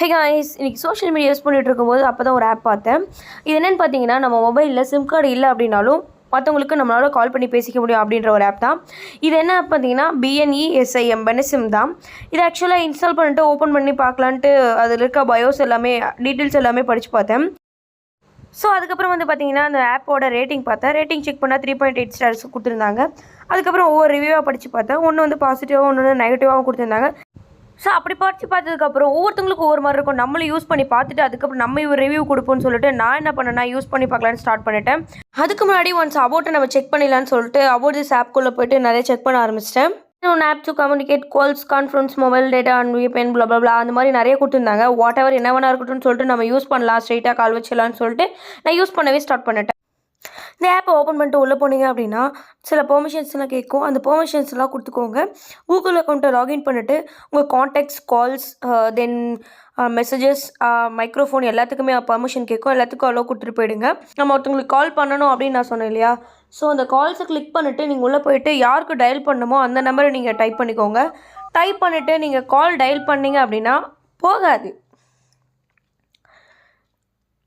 ஹே guys இன்றைக்கி social media use பண்ணிகிட்டு இருக்கும்போது அப்போ தான் ஒரு ஆப் பார்த்தேன். இது என்னென்னு பார்த்தீங்கன்னா நம்ம மொபைலில் சிம் கார்டு இல்லை அப்படின்னாலும் மற்றவங்களுக்கு நம்மளால் கால் பண்ணி பேசிக்க முடியும் அப்படின்ற ஒரு ஆப் தான். இது என்ன ஆப் பார்த்தீங்கன்னா பிஎன்இ எஸ்ஐஎம் பெனசிம் தான். இது ஆக்சுவலாக இன்ஸ்டால் பண்ணிட்டு ஓப்பன் பண்ணி பார்க்கலான்ட்டு அதில் இருக்க பயோஸ் எல்லாமே டீட்டெயில்ஸ் எல்லாமே படித்து பார்த்தேன். ஸோ அதுக்கப்புறம் வந்து பார்த்தீங்கன்னா அந்த ஆப்போட ரேட்டிங் பார்த்தேன். ரேட்டிங் செக் பண்ணால் த்ரீ பாயிண்ட் எயிட் ஸ்டார்ஸ் கொடுத்துருந்தாங்க. அதுக்கப்புறம் ஒவ்வொரு ரிவ்யூவாக படித்து பார்த்தேன். ஒன்று வந்து பாசிட்டிவாகவும் ஒன்று வந்து நெகட்டிவாகவும் கொடுத்துருந்தாங்க. ஸோ அப்படி படித்து பார்த்ததுக்கப்புறம் ஒவ்வொருத்தங்களுக்கும் ஒவ்வொரு மாதிரி இருக்கும். நம்மளும் யூஸ் பண்ணி பார்த்துட்டு அதுக்கப்புறம் நம்ம இவர் ரிவ்யூ கொடுப்போம்னு சொல்லிட்டு நான் என்ன பண்ணேன்னா யூஸ் பண்ணி பார்க்கலான்னு ஸ்டார்ட் பண்ணிட்டேன். அதுக்கு முன்னாடி ஒன்ஸ் அபோட்டை நம்ம செக் பண்ணிடலான்னு சொல்லிட்டு அபோட் திஸ் ஆப்குள்ளே போயிட்டு நிறைய செக் பண்ண ஆரம்பிச்சிட்டேன். One app to communicate calls conference mobile data and VPN blah blah அந்த மாதிரி நிறைய கொடுத்துருந்தாங்க. வாட் எவர் என்ன வேணா இருக்கட்டும்னு சொல்லிட்டு நம்ம யூஸ் பண்ணலாம். ஸ்ட்ரைட்டாக கால் வச்சிடலாம்னு சொல்லிட்டு நான் யூஸ் பண்ணவே ஸ்டார்ட் பண்ணிட்டேன். இந்த ஆப்பை ஓப்பன் பண்ணிட்டு உள்ளே போனீங்க அப்படின்னா சில பெர்மிஷன்ஸ்லாம் கேட்கும் அந்த பெர்மிஷன்ஸ்லாம் கொடுத்துக்கோங்க. கூகுள் அக்கௌண்ட்டை லாகின் பண்ணிவிட்டு உங்கள் contacts calls then messages microphone எல்லாத்துக்குமே பர்மிஷன் கேட்கும் எல்லாத்துக்கும் அலோவ் கொடுத்துட்டு போயிடுங்க. நம்ம ஒருத்தவங்களுக்கு கால் பண்ணணும் அப்படின்னு நான் சொன்னேன் இல்லையா? ஸோ அந்த கால்ஸை கிளிக் பண்ணிவிட்டு நீங்கள் உள்ளே போயிட்டு யாருக்கு டயல் பண்ணணுமோ அந்த நம்பரை நீங்கள் டைப் பண்ணிக்கோங்க. டைப் பண்ணிவிட்டு நீங்கள் கால் டயல் பண்ணிங்க அப்படின்னா போகாது.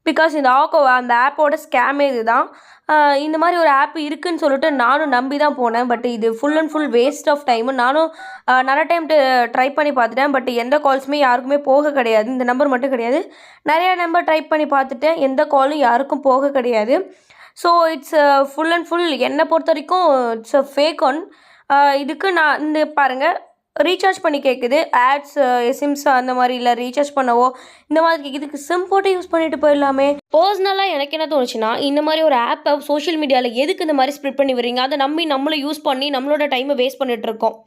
பிகாஸ் இந்த ஆக்கோ அந்த ஆப்போட ஸ்கேமே இதுதான். தான் இந்த மாதிரி ஒரு ஆப் இருக்குன்னு சொல்லிட்டு நானும் நம்பி தான் போனேன். பட் இது full and full waste of time நானும் நிறைய டைம் ட்ரை பண்ணி பார்த்துட்டேன். பட் எந்த கால்ஸுமே யாருக்குமே போக கிடையாது. இந்த நம்பர் மட்டும் கிடையாது. நிறைய நம்பர் ட்ரை பண்ணி பார்த்துட்டேன். எந்த காலும் யாருக்கும் போக கிடையாது. So it's full and full என்னை பொறுத்த வரைக்கும் இட்ஸ் அ ஃபேக் ஒன் இதுக்கு நான் இந்த பாருங்கள் ரீசார்ஜ் பண்ணி கேட்குது ஆட்ஸ் சிம்ஸ் அந்த மாதிரி இல்லை ரீசார்ஜ் பண்ணவோ இந்த மாதிரி கேட்குது. இதுக்கு சிம் போட்டு யூஸ் பண்ணிட்டு போயிடலாமே. பர்சனலாக எனக்கு என்ன தோணுச்சுன்னா இந்த மாதிரி ஒரு ஆப்பை சோஷியல் மீடியாவில் எதுக்கு இந்த மாதிரி ஸ்ப்ரிட் பண்ணி வரீங்க அதை நம்பி நம்மளும் யூஸ் பண்ணி நம்மளோட டைமை வேஸ்ட் பண்ணிட்டு இருக்கோம்.